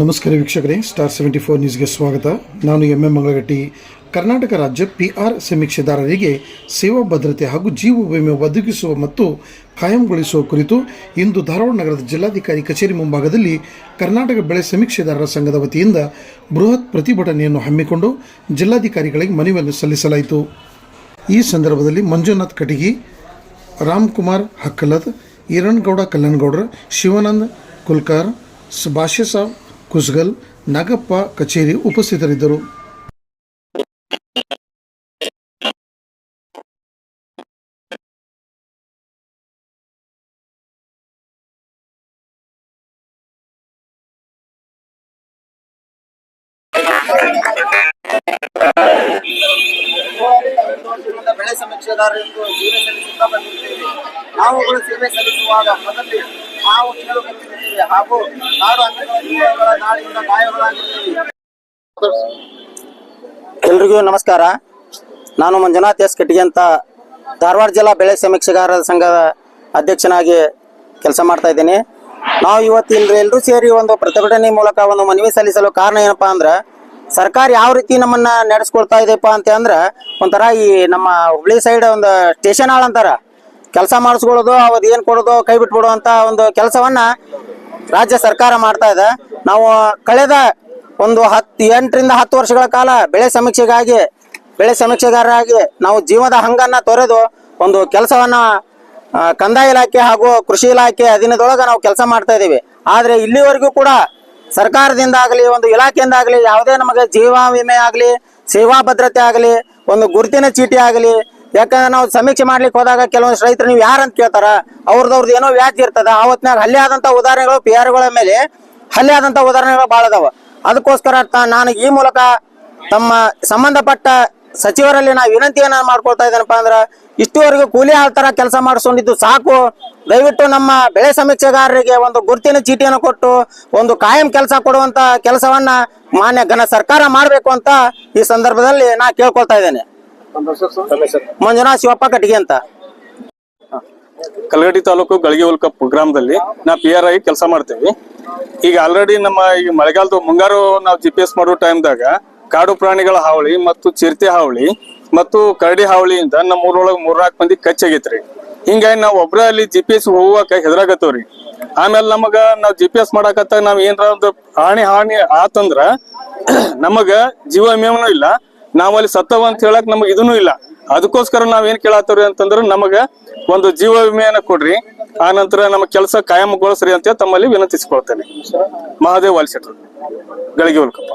ನಮಸ್ಕಾರ ವೀಕ್ಷಕರೇ star seventy four ನ್ಯೂಸ್ಗೆ ಸ್ವಾಗತ. ನಾನು ಎಂ ಎಂ ಮಂಗಳಗಟ್ಟಿ. ಕರ್ನಾಟಕ ರಾಜ್ಯ ಪಿ ಆರ್ ಸಮೀಕ್ಷೆದಾರರಿಗೆ ಸೇವಾ ಭದ್ರತೆ ಹಾಗೂ ಜೀವ ವಿಮೆ ಒದಗಿಸುವ ಮತ್ತು ಕಾಯಂಗೊಳಿಸುವ ಕುರಿತು ಇಂದು ಧಾರವಾಡ ನಗರದ ಜಿಲ್ಲಾಧಿಕಾರಿ ಕಚೇರಿ ಮುಂಭಾಗದಲ್ಲಿ ಕರ್ನಾಟಕ ಬೆಳೆ ಸಮೀಕ್ಷೆದಾರರ ಸಂಘದ ವತಿಯಿಂದ ಬೃಹತ್ ಪ್ರತಿಭಟನೆಯನ್ನು ಹಮ್ಮಿಕೊಂಡು ಜಿಲ್ಲಾಧಿಕಾರಿಗಳಿಗೆ ಮನವಿಯನ್ನು ಸಲ್ಲಿಸಲಾಯಿತು. ಈ ಸಂದರ್ಭದಲ್ಲಿ ಮಂಜುನಾಥ್ ಕಟಗಿ, ರಾಮ್ಕುಮಾರ್ ಹಕ್ಕಲದ್ ಈರಣ್ಗೌಡ ಕಲ್ಲನ್ಗೌಡರ್, ಶಿವಾನಂದ್ ಕುಲ್ಕರ್, ಭಾಷ್ಯ ಸಾಬ್ ಕುಸ್ಗಲ್ ನಾಗಪ್ಪ ಕಚೇರಿ ಉಪಸ್ಥಿತರಿದ್ದರು. ಸಮೀಕ್ಷೆದಾರರಿಂದ ಸೇವೆ ಸಲ್ಲಿಸುತ್ತಾ ಬಂದಿದ್ದೇವೆ. ನಾವುಗಳು ಸೇವೆ ಸಲ್ಲಿಸುವಾಗ ಮೊದಲು ನಾವು ಹಾಗೂ ನಾಡು ಎಲ್ರಿಗೂ ನಮಸ್ಕಾರ. ನಾನು ಮಂಜುನಾಥ್ ಎಸ್. ಕಟ್ಟಿಗೆ ಅಂತ ಧಾರವಾಡ ಜಿಲ್ಲಾ ಬೆಳೆ ಸಮೀಕ್ಷೆಗಾರರ ಸಂಘದ ಅಧ್ಯಕ್ಷನಾಗಿ ಕೆಲಸ ಮಾಡ್ತಾ ಇದ್ದೀನಿ. ನಾವು ಇವತ್ತು ಇಲ್ಲಿ ಎಲ್ಲರೂ ಸೇರಿ ಒಂದು ಪ್ರತಿಭಟನೆ ಮೂಲಕ ಒಂದು ಮನವಿ ಸಲ್ಲಿಸಲು ಕಾರಣ ಏನಪ್ಪಾ ಅಂದ್ರೆ, ಸರ್ಕಾರ ಯಾವ ರೀತಿ ನಮ್ಮನ್ನ ನಡೆಸ್ಕೊಳ್ತಾ ಇದೆಪ್ಪ ಅಂತ ಅಂದ್ರೆ, ಒಂಥರ ಈ ನಮ್ಮ ಹುಬ್ಳಿ ಸೈಡ್ ಒಂದು ಸ್ಟೇಷನ್ ಹಾಳ್ ಅಂತಾರ. ಕೆಲಸ ಮಾಡಿಸ್ಕೊಳ್ಳೋದು ಅವತ್ತು ಏನು ಕೊಡೋದು, ಕೈ ಬಿಟ್ಬಿಡೋ ಅಂತ ಒಂದು ಕೆಲಸವನ್ನ ರಾಜ್ಯ ಸರ್ಕಾರ ಮಾಡ್ತಾ ಇದೆ. ನಾವು ಕಳೆದ ಒಂದು ಹತ್ತು ಎಂಟರಿಂದ ಹತ್ತು ವರ್ಷಗಳ ಕಾಲ ಬೆಳೆ ಸಮೀಕ್ಷೆಗಾಗಿ, ಬೆಳೆ ಸಮೀಕ್ಷೆಗಾರರಾಗಿ ನಾವು ಜೀವದ ಹಂಗನ್ನ ತೊರೆದು ಒಂದು ಕೆಲಸವನ್ನ ಕಂದಾಯ ಇಲಾಖೆ ಹಾಗೂ ಕೃಷಿ ಇಲಾಖೆ ಅಧೀನದೊಳಗೆ ನಾವು ಕೆಲಸ ಮಾಡ್ತಾ ಇದ್ದೀವಿ ಆದ್ರೆ ಇಲ್ಲಿವರೆಗೂ ಕೂಡ ಸರ್ಕಾರದಿಂದ ಆಗಲಿ, ಒಂದು ಇಲಾಖೆಯಿಂದ ಆಗಲಿ, ಯಾವುದೇ ನಮಗೆ ಜೀವ ವಿಮೆ ಆಗಲಿ, ಸೇವಾ ಭದ್ರತೆ ಆಗಲಿ, ಒಂದು ಗುರುತಿನ ಚೀಟಿ ಆಗಲಿ ಯಾಕಂದ್ರೆ ನಾವು ಸಮೀಕ್ಷೆ ಮಾಡ್ಲಿಕ್ಕೆ ಹೋದಾಗ ಕೆಲವೊಂದು ರೈತರು ನೀವು ಯಾರಂತ ಕೇಳ್ತಾರ ಅವ್ರದ್ದು ಏನೋ ವ್ಯಾಜ್ಯ ಇರ್ತದೆ ಅವತ್ನಾಗ ಹಲ್ಲೆ ಆದಂತ ಉದಾಹರಣೆಗಳು ಪಿ ಆರ್ಗಳ ಮೇಲೆ ಹಲ್ಲೆ ಆದಂತ ಉದಾಹರಣೆಗಳು ಭಾಳ ಅದಾವ. ಅದಕ್ಕೋಸ್ಕರ ನಾನು ಈ ಮೂಲಕ ತಮ್ಮ ಸಂಬಂಧಪಟ್ಟ ಸಚಿವರಲ್ಲಿ ನಾ ವಿನಂತಿಯನ್ನ ಮಾಡ್ಕೊಳ್ತಾ ಇದ್ದೇನಪ್ಪ ಅಂದ್ರ, ಇಷ್ಟುವರೆಗೂ ಕೂಲಿ ಆಳ್ ತರ ಕೆಲಸ ಮಾಡಿಸ್ಕೊಂಡಿದ್ದು ಸಾಕು. ದಯವಿಟ್ಟು ನಮ್ಮ ಬೆಳೆ ಸಮೀಕ್ಷೆಗಾರರಿಗೆ ಒಂದು ಗುರುತಿನ ಚೀಟಿಯನ್ನು ಕೊಟ್ಟು, ಒಂದು ಕಾಯಂ ಕೆಲಸ ಕೊಡುವಂತ ಕೆಲಸವನ್ನ ಮಾನ್ಯ ಘನ ಸರ್ಕಾರ ಮಾಡಬೇಕು ಅಂತ ಈ ಸಂದರ್ಭದಲ್ಲಿ ನಾ ಕೇಳ್ಕೊಳ್ತಾ ಇದ್ದೇನೆ. ಮಂಜುನಾಥ್ ಶಿವಪ್ಪ ಕಟ್ಟಿಗೆ ಅಂತ. ಕಲಗಡಿ ತಾಲೂಕು ಗಳಿಗೆ ಉಲ್ಕಪ್ ಗ್ರಾಮದಲ್ಲಿ ನಾವು ಪಿ ಆರ್ ಆಗಿ ಕೆಲಸ ಮಾಡ್ತೇವೆ. ಈಗ ಆಲ್ರೆಡಿ ನಮ್ಮ ಈ ಮಳೆಗಾಲದ ಮುಂಗಾರು ನಾವು ಜಿ ಪಿ ಎಸ್ ಮಾಡೋ ಟೈಮ್ದಾಗ ಕಾಡು ಪ್ರಾಣಿಗಳ ಹಾವಳಿ ಮತ್ತು ಚಿರತೆ ಹಾವಳಿ ಮತ್ತು ಕರಡಿ ಹಾವಳಿಯಿಂದ ನಮ್ಮ ಊರೊಳಗೆ ಮೂರ್ನಾಲ್ಕು ಮಂದಿ ಕಚ್ಚಾಗೈತ್ರಿ ಹಿಂಗಾಗಿ ನಾವು ಒಬ್ರ ಅಲ್ಲಿ ಜಿ ಪಿ ಎಸ್ ಹೋಗುವಾಗ ಹೆದರಾಗತ್ತವ್ರಿ ಆಮೇಲೆ ನಮಗ ನಾವು ಜಿ ಪಿ ಎಸ್ ಮಾಡಾಕತ್ತಾಗ ನಾವು ಏನ್ರ ಒಂದು ಹಾನಿ ಹಾನಿ ಆತಂದ್ರ ನಮಗ ಜೀವ ವಿಮೆನೂ ಇಲ್ಲ. ನಾವ್ ಅಲ್ಲಿ ಸತ್ತವ ಅಂತ ಹೇಳಕ್ ನಮಗ್ ಇದೂ ಇಲ್ಲ. ಅದಕ್ಕೋಸ್ಕರ ನಾವ್ ಏನ್ ಕೇಳತ್ತವ್ರಿ ಅಂತಂದ್ರೆ ನಮಗ ಒಂದು ಜೀವ ವಿಮೆಯನ್ನ ಕೊಡ್ರಿ. ಆ ನಂತರ ನಮ್ಮ ಕೆಲಸ ಕಾಯಂಗೊಳಿಸ್ರಿ ಅಂತ ತಮ್ಮಲ್ಲಿ ವಿನಂತಿಸಿಕೊಳ್ತೇನೆ. ಮಹಾದೇವ್ ವಾಲ್ಸೆಟ್ರು. ಗಳಿಗೆ ಉಲ್ಕಪ್ಪ